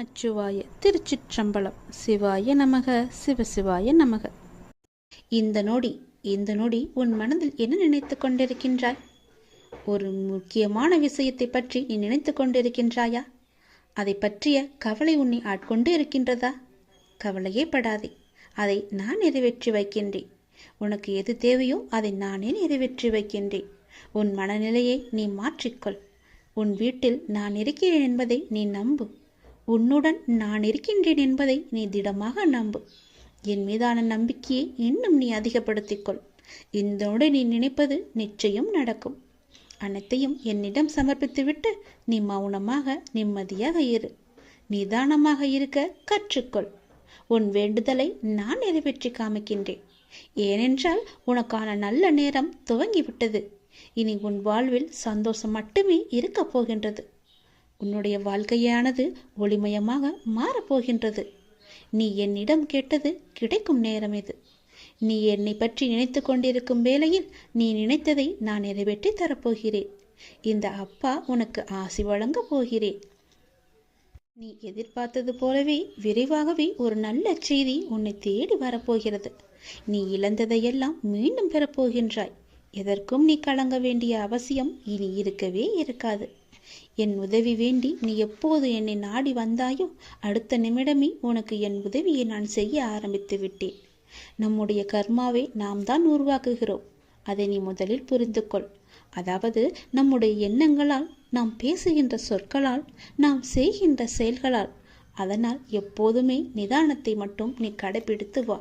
நமச்சிவாய திருச்சிற்றம்பலம். சிவாய நமக சிவசிவாய நமக. இந்த நொடி இந்த நொடி உன் மனதில் என்ன நினைத்து கொண்டிருக்கின்றாய்? ஒரு முக்கியமான விஷயத்தை பற்றி நீ நினைத்து கொண்டிருக்கின்றாயா? அதை பற்றிய கவலை உன்னை ஆட்கொண்டு இருக்கின்றதா? கவலையே படாதே அதை நான் நிறைவேற்றி வைக்கின்றேன். உனக்கு எது தேவையோ அதை நானே நிறைவேற்றி வைக்கின்றேன். உன் மனநிலையை நீ மாற்றிக்கொள். உன் வீட்டில் நான் இருக்கிறேன் என்பதை நீ நம்பு. உன்னுடன் நான் இருக்கின்றேன் என்பதை நீ திடமாக நம்பு. என் மீதான நம்பிக்கையை இன்னும் நீ அதிகப்படுத்திக்கொள். இந்தோடு நீ நினைப்பது நிச்சயம் நடக்கும். அனைத்தையும் என்னிடம் சமர்ப்பித்துவிட்டு நீ மௌனமாக நிம்மதியாக இரு. நிதானமாக இருக்க கற்றுக்கொள். உன் வேண்டுதலை நான் நிறைவேற்றி காமிக்கின்றேன். ஏனென்றால் உனக்கான நல்ல நேரம் துவங்கிவிட்டது. இனி உன் வாழ்வில் சந்தோஷம் மட்டுமே இருக்கப் போகின்றது. உன்னுடைய வாழ்க்கையானது ஒளிமயமாக மாறப்போகின்றது. நீ என்னிடம் கேட்டது கிடைக்கும் நேரம் இது. நீ என்னை பற்றி நினைத்து கொண்டிருக்கும் வேளையில் நீ நினைத்ததை நான் நிறைவேற்றி தரப்போகிறேன். இந்த அப்பா உனக்கு ஆசி வழங்கப் போகிறேன். நீ எதிர்பார்த்தது போலவே விரைவாகவே ஒரு நல்ல செய்தி உன்னை தேடி வரப்போகிறது. நீ இழந்ததையெல்லாம் மீண்டும் பெறப்போகின்றாய். எதற்கும் நீ கலங்க வேண்டிய அவசியம் இனி இருக்கவே இருக்காது. என் உதவி வேண்டி நீ எப்போது என்னை நாடி வந்தாயோ அடுத்த நிமிடமே உனக்கு என் உதவியை நான் செய்ய ஆரம்பித்து விட்டேன். நம்முடைய கர்மாவை நாம் தான் உருவாக்குகிறோம். அதை நீ முதலில் புரிந்து கொள். அதாவது நம்முடைய எண்ணங்களால் நாம் பேசுகின்ற சொற்களால் நாம் செய்கின்ற செயல்களால். அதனால் எப்போதுமே நிதானத்தை மட்டும் நீ கடைபிடித்து வா.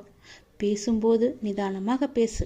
பேசும்போது நிதானமாக பேசு.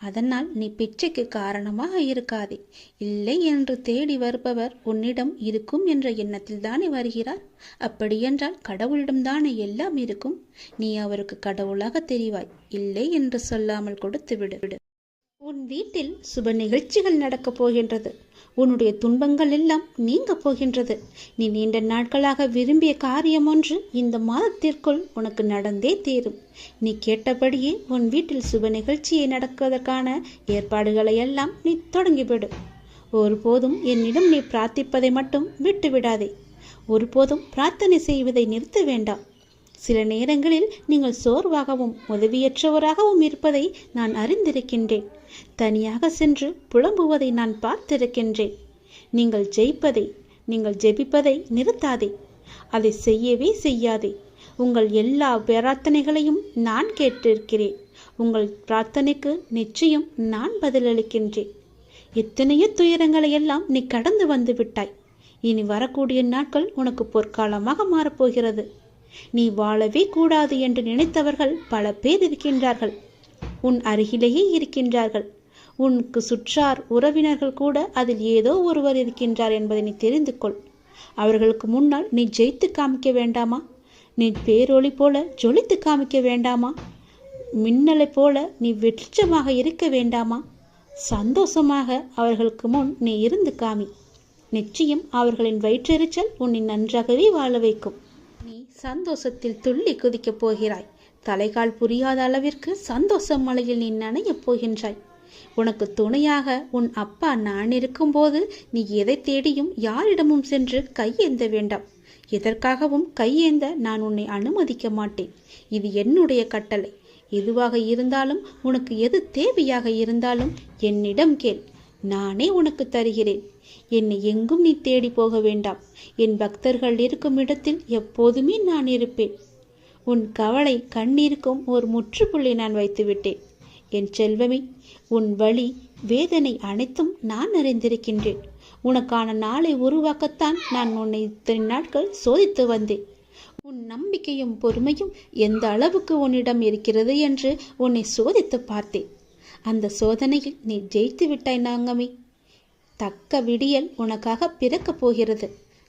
அதனால் நீ பிச்சைக்கு காரணமாக இருக்காதே. இல்லை என்று தேடி வருபவர் உன்னிடம் இருக்கும் என்ற எண்ணத்தில் தானே வருகிறார்? அப்படியென்றால் கடவுளிடம்தானே எல்லாம் இருக்கும்? நீ அவருக்கு கடவுளாக தெரிவாய். இல்லை என்று சொல்லாமல் கொடுத்து விடு விடு. உன் வீட்டில் சுப நிகழ்ச்சிகள் நடக்கப் போகின்றது. உன்னுடைய துன்பங்கள் எல்லாம் நீங்க போகின்றது. நீ நீண்ட நாட்களாக விரும்பிய காரியம் ஒன்று இந்த மாதத்திற்குள் உனக்கு நடந்தே தீரும். நீ கேட்டபடியே உன் வீட்டில் சுப நிகழ்ச்சியை நடக்குவதற்கான ஏற்பாடுகளை எல்லாம் நீ தொடங்கிவிடு. ஒருபோதும் என்னிடம் நீ பிரார்த்திப்பதை மட்டும் விட்டு விடாதே ஒருபோதும் பிரார்த்தனை செய்வதை நிறுத்த வேண்டாம். சில நேரங்களில் நீங்கள் சோர்வாகவும் உதவியற்றவராகவும் இருப்பதை நான் அறிந்திருக்கின்றேன். தனியாக சென்று புலம்புவதை நான் பார்த்திருக்கின்றேன். நீங்கள் ஜெயிப்பதை நீங்கள் ஜெபிப்பதை நிறுத்தாதே. அதை செய்யவே செய்யாதே. உங்கள் எல்லா பிரார்த்தனைகளையும் நான் கேட்டிருக்கிறேன். உங்கள் பிரார்த்தனைக்கு நிச்சயம் நான் பதிலளிக்கின்றேன். எத்தனையோ துயரங்களை எல்லாம் நீ கடந்து வந்து விட்டாய். இனி வரக்கூடிய நாட்கள் உனக்கு பொற்காலமாக மாறப்போகிறது. நீ வாழவே கூடாது என்று நினைத்தவர்கள் பல பேர் இருக்கின்றார்கள். உன் அருகிலேயே இருக்கின்றார்கள். உனக்கு சுற்றார் உறவினர்கள் கூட அதில் ஏதோ ஒருவர் இருக்கின்றார் என்பதை நீ தெரிந்து கொள் அவர்களுக்கு முன்னால் நீ ஜெயித்து காமிக்க வேண்டாமா? நீ பேரொளி போல ஜொலித்து காமிக்க வேண்டாமா? மின்னலை போல நீ வெற்றிச்சமாக இருக்க வேண்டாமா? சந்தோஷமாக அவர்களுக்கு முன் நீ இருந்து காமி. நிச்சயம் அவர்களின் வயிற்றெரிச்சல் உன்னை நன்றாகவே வாழ வைக்கும். நீ சந்தோஷத்தில் துள்ளி குதிக்கப் போகிறாய். தலைகால் புரியாத அளவிற்கு சந்தோஷ மலையில் நீ நனையப் போகின்றாய். உனக்கு துணையாக உன் அப்பா நான் இருக்கும்போது நீ எதை தேடியும் யாரிடமும் சென்று கையேந்த வேண்டாம். எதற்காகவும் கையேந்த நான் உன்னை அனுமதிக்க மாட்டேன். இது என்னுடைய கட்டளை. எதுவாக இருந்தாலும் உனக்கு எது தேவையாக இருந்தாலும் என்னிடம் கேள். நானே உனக்கு தருகிறேன். என்னை எங்கும் நீ தேடி போக வேண்டாம். என் பக்தர்கள் இருக்கும் இடத்தில் எப்போதுமே நான் இருப்பேன். உன் கவலை கண்ணீருக்கும் ஒரு முற்றுப்புள்ளி நான் வைத்துவிட்டேன். என் செல்வமே உன் வழி வேதனை அனைத்தும் நான் அறிந்திருக்கின்றேன். உனக்கான நாளை உருவாக்கத்தான் நான் உன்னை இத்தனை நாட்கள் சோதித்து வந்தேன். உன் நம்பிக்கையும் பொறுமையும் எந்த அளவுக்கு உன்னிடம் இருக்கிறது என்று உன்னை சோதித்து பார்த்தேன். அந்த சோதனையில் நீ ஜெயித்து விட்டாய் நாங்கமே. தக்க விடியல் உனக்காக பிறக்கப் போகிறது.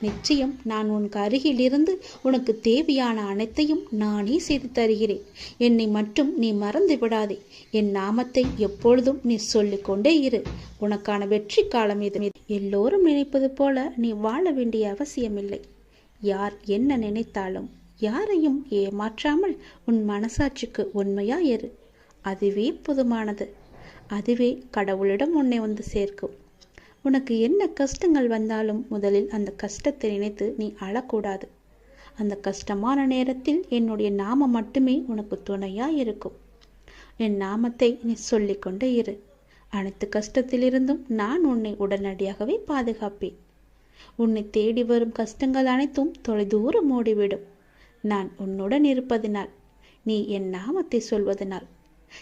நிச்சயம் நான் உனக்கு அருகிலிருந்து உனக்கு தேவையான அனைத்தையும் நானே செய்து தருகிறேன். என்னை மட்டும் நீ மறந்து விடாதே என் நாமத்தை எப்பொழுதும் நீ சொல்லிக்கொண்டே இரு. உனக்கான வெற்றி காலம் இது. எல்லோரும் நினைப்பது போல நீ வாழ வேண்டிய அவசியமில்லை. யார் என்ன நினைத்தாலும் யாரையும் ஏமாற்றாமல் உன் மனசாட்சிக்கு உண்மையா இரு. அதுவே புதுமானது. அதுவே கடவுளிடம் உன்னை வந்து சேர்க்கும். உனக்கு என்ன கஷ்டங்கள் வந்தாலும் முதலில் அந்த கஷ்டத்தை நினைத்து நீ அழக்கூடாது. அந்த கஷ்டமான நேரத்தில் என்னுடைய நாமம் மட்டுமே உனக்கு துணையா இருக்கும். என் நாமத்தை நீ சொல்லிக்கொண்டே இரு. அனைத்து கஷ்டத்திலிருந்தும் நான் உன்னை உடனடியாகவே பாதுகாப்பேன். உன்னை தேடி வரும் கஷ்டங்கள் அனைத்தும் தொலைதூரம் ஓடிவிடும். நான் உன்னுடன் இருப்பதினால் நீ என் நாமத்தை சொல்வதனால்.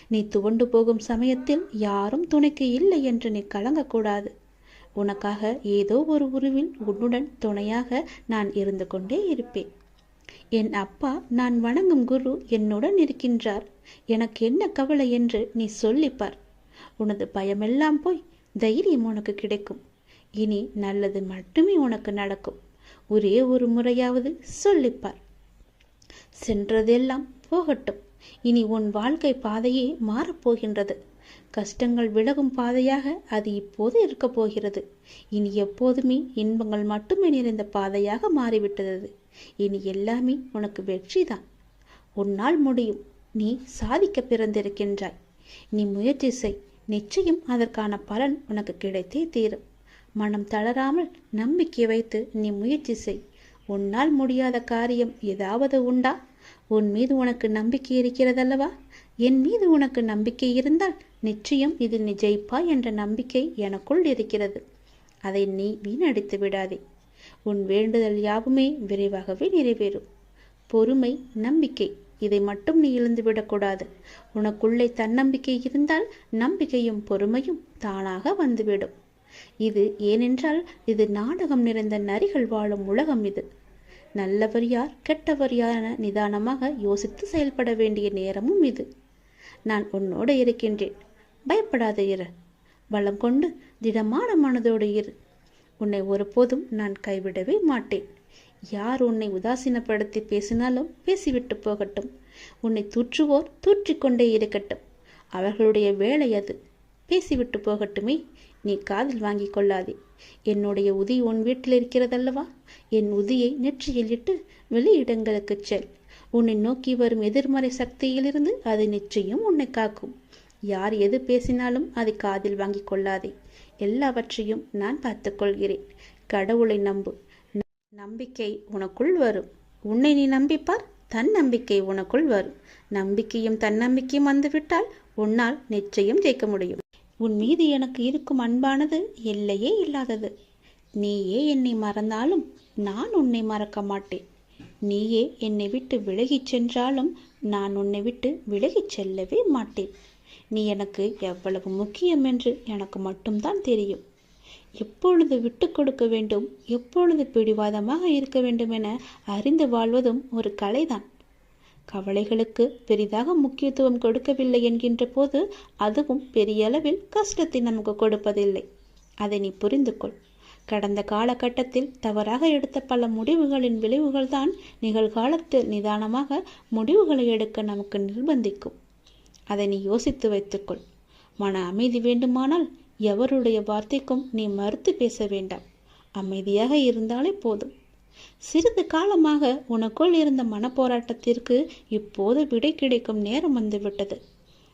நீ துவண்டு போகும் சமயத்தில் யாரும் துணைக்கு இல்லை என்று நீ கலங்கக்கூடாது. உனக்காக ஏதோ ஒரு உருவில் உன்னுடன் துணையாக நான் இருந்து கொண்டே இருப்பேன். என் அப்பா நான் வணங்கும் குரு என்னுடன் இருக்கின்றார். எனக்கு என்ன கவலை என்று நீ சொல்லிப்பார். உனது பயமெல்லாம் போய் தைரியம் உனக்கு கிடைக்கும். இனி நல்லது மட்டுமே உனக்கு நடக்கும். ஒரே ஒரு முறையாவது சொல்லிப்பார். சென்றதெல்லாம் போகட்டும். இனி உன் வாழ்க்கை பாதையே மாறப்போகின்றது. கஷ்டங்கள் விலகும் பாதையாக அது இப்போது இருக்கப் போகிறது. இனி எப்போதுமே இன்பங்கள் மட்டுமே நிறைந்த பாதையாக மாறிவிட்டது. இனி எல்லாமே உனக்கு வெற்றிதான். உன்னால் முடியும். நீ சாதிக்க பிறந்திருக்கின்றாய். நீ முயற்சி செய். நிச்சயம் அதற்கான பலன் உனக்கு கிடைத்தே தீரும். மனம் தளராமல் நம்பிக்கை வைத்து நீ முயற்சி செய். உன்னால் முடியாத காரியம் ஏதாவது உண்டா? உன் மீது உனக்கு நம்பிக்கை இருக்கிறதல்லவா? என் மீது உனக்கு நம்பிக்கை இருந்தால் நிச்சயம் இதில் நீ ஜெயிப்பாய் என்ற நம்பிக்கை எனக்குள் இருக்கிறது. அதை நீ வீணடித்து விடாதே. உன் வேண்டுதல் யாவுமே விரைவாகவே நிறைவேறும். பொறுமை நம்பிக்கை இதை மட்டும் நீ இழந்துவிடக்கூடாது உனக்குள்ளே தன்னம்பிக்கை இருந்தால் நம்பிக்கையும் பொறுமையும் தானாக வந்துவிடும். இது ஏனென்றால் இது நாடகம் நிறைந்த நரிகள் வாழும் உலகம் இது. நல்லவர் யார் கெட்டவர் யார் என நிதானமாக யோசித்து செயல்பட வேண்டிய நேரமும் இது. நான் உன்னோடு இருக்கின்றேன். பயப்படாத இரு. பலம் கொண்டு திடமான மனதோடு இரு. உன்னை ஒருபோதும் நான் கைவிடவே மாட்டேன். யார் உன்னை உதாசீனப்படுத்தி பேசினாலும் பேசிவிட்டு போகட்டும். உன்னை தூற்றுவோர் தூற்றிக்கொண்டே இருக்கட்டும். அவர்களுடைய வேலை அது. பேசிவிட்டு போகட்டுமே. நீ காதில் வாங்கி கொள்ளாதே. என்னுடைய உதி உன் வீட்டில் இருக்கிறதல்லவா? என் உதியை நெற்றியில் இட்டு வெளியிடங்களுக்குச் செல். உன்னை நோக்கி வரும் எதிர்மறை சக்தியிலிருந்து அது நிச்சயம் உன்னை காக்கும். யார் எது பேசினாலும் அதை காதில் வாங்கி கொள்ளாதே. எல்லாவற்றையும் நான் பார்த்துக்கொள்கிறேன் கடவுளை நம்பு. நம்பிக்கை உனக்குள் வரும். உன்னை நீ நம்பிப்பார் தன் நம்பிக்கை உனக்குள் வரும். நம்பிக்கையும் தன்னம்பிக்கையும் வந்துவிட்டால் உன்னால் நிச்சயம் ஜெயிக்க முடியும். உன் மீது எனக்கு இருக்கும் அன்பானது எல்லையே இல்லாதது. நீயே என்னை மறந்தாலும் நான் உன்னை மறக்க மாட்டேன். நீயே என்னை விட்டு விலகிச் சென்றாலும் நான் உன்னை விட்டு விலகிச் செல்லவே மாட்டேன். நீ எனக்கு எவ்வளவு முக்கியம் என்று எனக்கு மட்டும்தான் தெரியும். எப்பொழுது விட்டு கொடுக்க வேண்டும் எப்பொழுது பிடிவாதமாக இருக்க வேண்டும் என அறிந்து வாழ்வதும் ஒரு கலைதான். கவலைகளுக்கு பெரிதாக முக்கியத்துவம் கொடுக்கவில்லை என்கின்ற போது அதுவும் பெரிய அளவில் கஷ்டத்தை நமக்கு கொடுப்பதில்லை. அதை நீ புரிந்து கொள் கடந்த காலகட்டத்தில் தவறாக எடுத்த பல முடிவுகளின் விளைவுகள்தான் நிகழ்காலத்தில் நிதானமாக முடிவுகளை எடுக்க நமக்கு நிர்பந்திக்கும். அதை நீ யோசித்து வைத்துக்கொள். மன அமைதி வேண்டுமானால் எவருடைய வார்த்தைக்கும் நீ மறுத்து பேச வேண்டாம். அமைதியாக இருந்தாலே போதும். சிறிது காலமாக உனக்குள் இருந்த மனப்போராட்டத்திற்கு இப்போது விடை கிடைக்கும் நேரம் வந்துவிட்டது.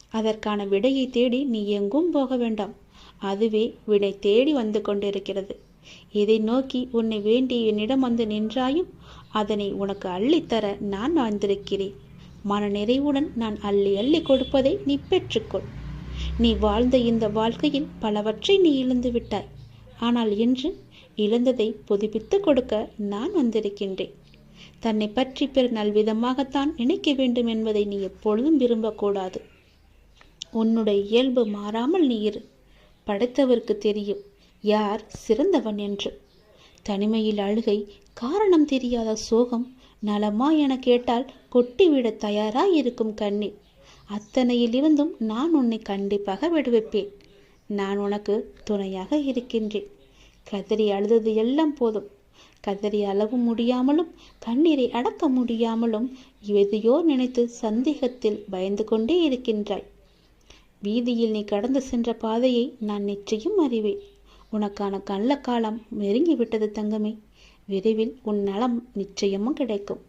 அதற்கான விடையை தேடி நீ எங்கும் போக வேண்டாம். அதுவே விடை தேடி வந்து கொண்டிருக்கிறது. இதை நோக்கி உன்னை வேண்டி என்னிடம் வந்து நின்றாயும் அதனை உனக்கு அள்ளித்தர நான் வந்திருக்கிறேன் மன நிறைவுடன் நான் அள்ளி அள்ளி கொடுப்பதை நீ பெற்றுக்கொள். நீ வாழ்ந்த இந்த வாழ்க்கையில் பலவற்றை நீ இழந்து விட்டாய். ஆனால் இன்று இழந்ததை புதுப்பித்து கொடுக்க நான் வந்திருக்கின்றேன். தன்னை பற்றி பிற நல்விதமாகத்தான் நினைக்க வேண்டும் என்பதை நீ எப்பொழுதும் விரும்பக்கூடாது. உன்னுடைய இயல்பு மாறாமல் நீ இரு. படைத்தவருக்கு தெரியும். யார் சிறந்தவன் என்று. தனிமையில் அழுகை காரணம் தெரியாத சோகம் நலமா என கேட்டால் கொட்டிவிட தயாராய் இருக்கும் கண்ணீர் அத்தனையிலிருந்தும் நான் உன்னை கண்டிப்பாக விடுவிப்பேன். நான் உனக்கு துணையாக இருக்கின்றேன். கதறி அழுதது எல்லாம் போதும். கதறி அளவு முடியாமலும் கண்ணீரை அடக்க முடியாமலும் எதையோ நினைத்து சந்தேகத்தில் பயந்து கொண்டே இருக்கின்றாய். வீதியில் நீ கடந்து சென்ற பாதையை நான் நிச்சயம் அறிவேன். உனக்கான கள்ள காலம் நெருங்கிவிட்டது தங்கமே. விரைவில் உன் நலம் நிச்சயமும் கிடைக்கும்.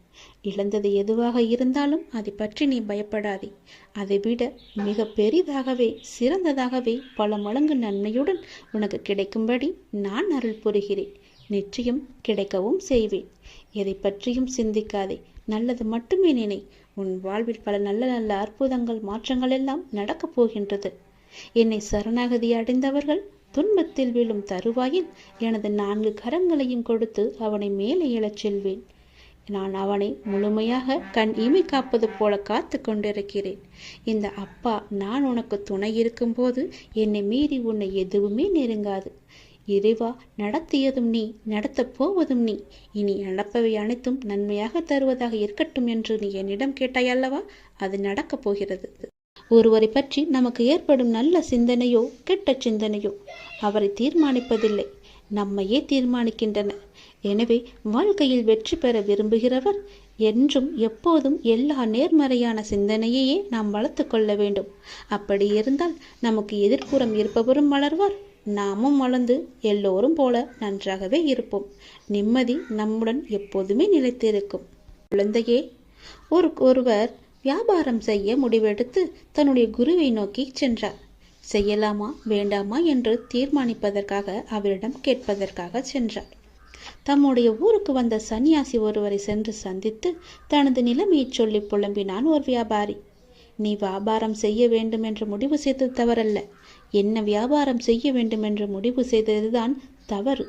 இழந்தது எதுவாக இருந்தாலும் அதை பற்றி நீ பயப்படாதே. அதை விட மிக பெரிதாகவே சிறந்ததாகவே பல மடங்கு நன்மையுடன் உனக்கு கிடைக்கும்படி நான் அருள் புரிகிறேன். நிச்சயம் கிடைக்கவும் செய்வேன். எதை பற்றியும் சிந்திக்காதே. நல்லது மட்டுமே நினை. உன் வாழ்வில் பல நல்ல நல்ல அற்புதங்கள் மாற்றங்கள் எல்லாம் நடக்கப் போகின்றது. என்னை சரணாகதி அடைந்தவர்கள் துன்பத்தில் விழும் தருவாயில் எனது நான்கு கரங்களையும் கொடுத்து அவனை மேலே எழச் செல்வேன். நான் அவனை முழுமையாக கண் இமை காப்பது போல காத்து கொண்டிருக்கிறேன். இந்த அப்பா நான் உனக்கு துணை இருக்கும்போது என்னை மீறி உன்னை எதுவுமே நெருங்காது. இறைவா நடத்தியதும் நீ நடத்தப் போவதும் நீ. இனி நடப்பவை அனைத்தும் நன்மையாக தருவதாக இருக்கட்டும் என்று நீ என்னிடம் கேட்டாய் அல்லவா? அது நடக்கப் போகிறது. ஒருவரை பற்றி நமக்கு ஏற்படும் நல்ல சிந்தனையோ கெட்ட சிந்தனையோ அவரை தீர்மானிப்பதில்லை. நம்மையே தீர்மானிக்கின்றன எனவே வாழ்க்கையில் வெற்றி பெற விரும்புகிறவர் என்றும் எப்போதும் எல்லா நேர்மறையான சிந்தனையையே நாம் வளர்த்து கொள்ள வேண்டும். அப்படி இருந்தால் நமக்கு எதிர்ப்புறம் இருப்பவரும் வளர்வார் நாமும் வளர்ந்து எல்லோரும் போல நன்றாகவே இருப்போம். நிம்மதி நம்முடன் எப்போதுமே நிலைத்திருக்கும். குழந்தையே ஒரு ஒருவர் வியாபாரம் செய்ய முடிவெடுத்து தன்னுடைய குருவை நோக்கி சென்றார். செய்யலாமா வேண்டாமா என்று தீர்மானிப்பதற்காக அவரிடம் கேட்பதற்காக சென்றார். தம்முடைய ஊருக்கு வந்த சன்னியாசி ஒருவரை சென்று சந்தித்து தனது நிலைமையை சொல்லி புலம்பினான் ஒரு வியாபாரி. நீ வியாபாரம் செய்ய வேண்டும் என்று முடிவு செய்தது தவறல்ல. என்ன வியாபாரம் செய்ய வேண்டும் என்று முடிவு செய்ததுதான் தவறு.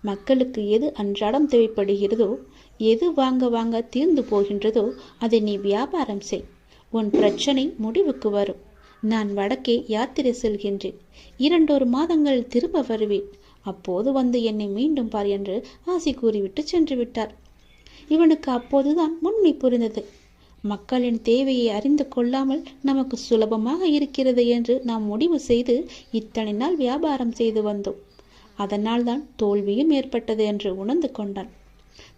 மக்களுக்கு எது அன்றாடம் தேவைப்படுகிறதோ எது வாங்க வாங்க தீர்ந்து போகின்றதோ அதை நீ வியாபாரம் செய். உன் பிரச்சனை முடிவுக்கு வரும். நான் வடக்கே யாத்திரை செல்கின்றேன். இரண்டொரு மாதங்கள் திரும்ப வருவேன். அப்போது வந்து என்னை மீண்டும் பார் என்று ஆசி கூறிவிட்டு சென்று விட்டார். இவனுக்கு அப்போதுதான் உண்மை புரிந்தது. மக்களின் தேவையை அறிந்து கொள்ளாமல் நமக்கு சுலபமாக இருக்கிறது என்று நாம் முடிவு செய்து இத்தனை நாள் வியாபாரம் செய்து வந்தோம். அதனால்தான் தோல்வியும் ஏற்பட்டது என்று உணர்ந்து கொண்டான்.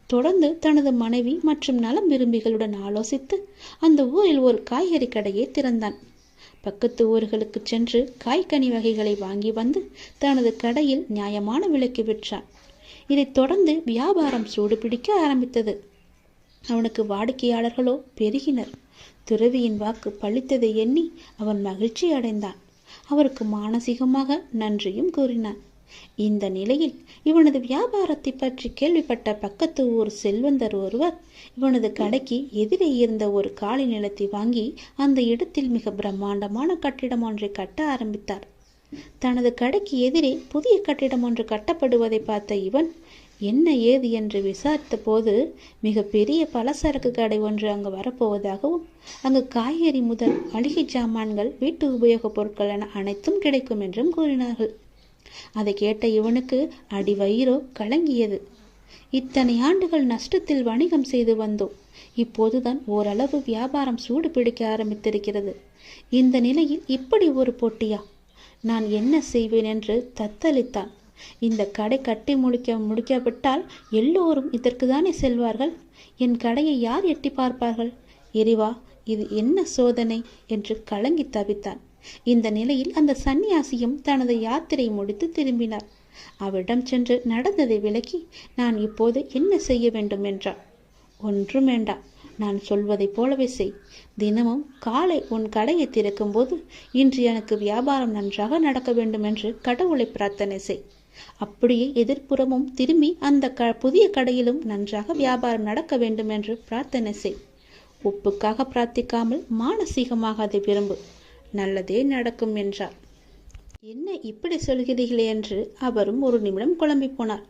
தொடர்ந்து தனது மனைவி மற்றும் நலம் விரும்பிகளுடன் ஆலோசித்து அந்த ஊரில் ஒரு காய்கறி கடையை திறந்தான். பக்கத்து ஊர்களுக்கு சென்று காய்கனி வகைகளை வாங்கி வந்து தனது கடையில் நியாயமான விலைக்கு விற்றான். இதைத் தொடர்ந்து வியாபாரம் சூடுபிடிக்க ஆரம்பித்தது. அவனுக்கு வாடிக்கையாளர்களோ பெருகினர். துறவியின் வாக்கு பழித்ததை எண்ணி அவன் மகிழ்ச்சி அடைந்தான். அவருக்கு மானசீகமாக நன்றியும் கூறினான். இந்த நிலையில் இவனது வியாபாரத்தை பற்றி கேள்விப்பட்ட பக்கத்து ஊர் செல்வந்தர் ஒருவர் இவனது கடைக்கு எதிரே இருந்த ஒரு காலி நிலத்தை வாங்கி அந்த இடத்தில் மிக பிரம்மாண்டமான கட்டிடம் ஒன்றை கட்ட ஆரம்பித்தார். தனது கடைக்கு எதிரே புதிய கட்டிடம் ஒன்று கட்டப்படுவதை பார்த்த இவன் என்ன ஏது? என்று விசாரித்த போது மிக பெரிய பலசரக்கு கடை ஒன்று அங்கு வரப்போவதாகவும் அங்கு காய்கறி முதல் மளிகை சாமான்கள் வீட்டு உபயோகப் பொருட்கள் என அனைத்தும் கிடைக்கும் என்றும் கூறினார்கள். அதை கேட்ட இவனுக்கு அடி வயிறோ கலங்கியது. இத்தனை ஆண்டுகள் நஷ்டத்தில் வணிகம் செய்து வந்தோம். இப்போதுதான் ஓரளவு வியாபாரம் சூடு பிடிக்க ஆரம்பித்திருக்கிறது. இந்த நிலையில் இப்படி ஒரு போட்டியா? நான் என்ன செய்வேன் என்று தத்தளித்தான். இந்த கடை கட்டி முடிக்க முடிக்காவிட்டால் எல்லோரும் இதற்கு தானே செல்வார்கள்? என் கடையை யார் எட்டி பார்ப்பார்கள்? எரிவா இது என்ன சோதனை? என்று கலங்கி தவித்தான். இந்த நிலையில் அந்த சந்நியாசியும் தனது யாத்திரை முடித்து திரும்பினார். அவரிடம் சென்று நடந்ததை விளக்கி நான் இப்போது என்ன செய்ய வேண்டும் என்றார்? ஒன்றும் வேண்டாம். நான் சொல்வதைப் போலவே செய். தினமும் காலை உன் கடையை திறக்கும்போது இன்று எனக்கு வியாபாரம் நன்றாக நடக்க வேண்டும் என்று கடவுளை பிரார்த்தனை செய். அப்படியே எதிர்ப்புறமும் திரும்பி அந்த க புதிய கடையிலும் நன்றாக வியாபாரம் நடக்க வேண்டும் என்று பிரார்த்தனை செய். ஒப்புக்காக பிரார்த்திக்காமல் மானசீகமாக அதை விரும்பு நல்லதே நடக்கும் என்றார் என்ன இப்படி சொல்கிறீர்களே? என்று அவரும் ஒரு நிமிடம் குழம்பி போனார்.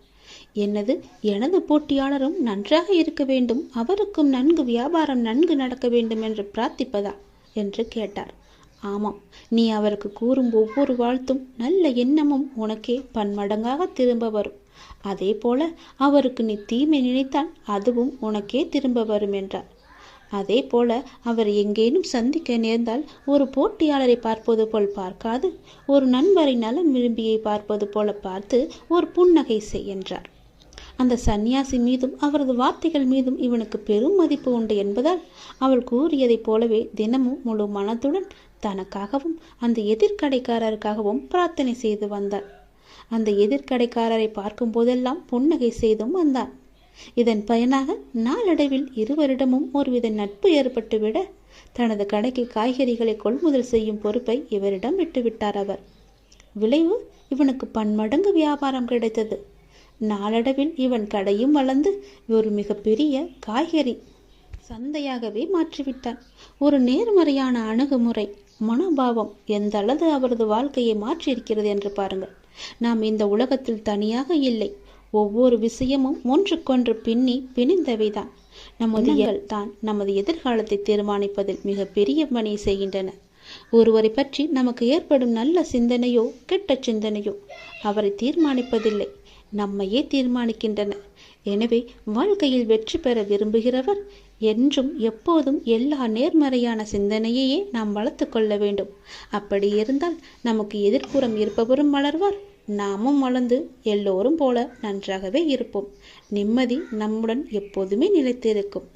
என்னது? எனது போட்டியாளரும் நன்றாக இருக்க வேண்டும். அவருக்கும் நன்கு வியாபாரம் நன்கு நடக்க வேண்டும் என்று பிரார்த்திப்பதா? என்று கேட்டார். ஆமாம். நீ அவருக்கு கூறும் ஒவ்வொரு வாழ்த்தும் நல்ல எண்ணமும் உனக்கே பன்மடங்காக திரும்ப வரும். அதே போல அவருக்கு நீ தீமை நினைத்தால் அதுவும் உனக்கே திரும்ப வரும் என்றார். அதே போல அவர் எங்கேனும் சந்திக்க நேர்ந்தால் ஒரு போட்டியாளரை பார்ப்பது போல் பார்க்காது ஒரு நண்பரை நலம் விரும்பியை பார்ப்பது போல பார்த்து ஒரு புன்னகை செய் என்றார். அந்த சந்நியாசி மீதும் அவரது வார்த்தைகள் மீதும் இவனுக்கு பெரும் மதிப்பு உண்டு என்பதால் அவள் கூறியதைப் போலவே தினமும் முழு மனத்துடன் தனக்காகவும் அந்த எதிர்கடைக்காரருக்காகவும் பிரார்த்தனை செய்து வந்தார் அந்த எதிர்கடைக்காரரை பார்க்கும் போதெல்லாம் புன்னகை செய்தும் வந்தான். இதன் பயனாக நாளடைவில் இருவரிடமும் ஒருவித நட்பு ஏற்பட்டுவிட தனது கடைக்கு காய்கறிகளை கொள்முதல் செய்யும் பொறுப்பை இவரிடம் விட்டுவிட்டார் அவர். விளைவு இவனுக்கு பன்மடங்கு வியாபாரம் கிடைத்தது. நாளடைவில் இவன் கடையும் வளர்ந்து ஒரு மிகப்பெரிய காய்கறி சந்தையாகவே மாற்றிவிட்டான். ஒரு நேர்மறையான அணுகுமுறை மனோபாவம் எந்த அளவு அவரது வாழ்க்கையை மாற்றியிருக்கிறது என்று பாருங்கள். நாம் இந்த உலகத்தில் தனியாக இல்லை. ஒவ்வொரு விஷயமும் ஒன்றுக்கொன்று பின்னி பிணிந்தவைதான். நமது தான் நமது எதிர்காலத்தை தீர்மானிப்பதில் மிக பெரிய பணியை செய்கின்றன ஒருவரை பற்றி நமக்கு ஏற்படும் நல்ல சிந்தனையோ கெட்ட சிந்தனையோ அவரை தீர்மானிப்பதில்லை. நம்மையே தீர்மானிக்கின்றன எனவே வாழ்க்கையில் வெற்றி பெற விரும்புகிறவர் என்றும் எப்போதும் எல்லா நேர்மறையான சிந்தனையையே நாம் வளர்த்து கொள்ள வேண்டும். அப்படி இருந்தால் நமக்கு எதிர்ப்புறம் இருப்பவரும் வளர்வார். நாமும் வளர்ந்து எல்லோரும் போல நன்றாகவே இருப்போம். நிம்மதி நம்முடன் எப்போதுமே நிலைத்திருக்கும்.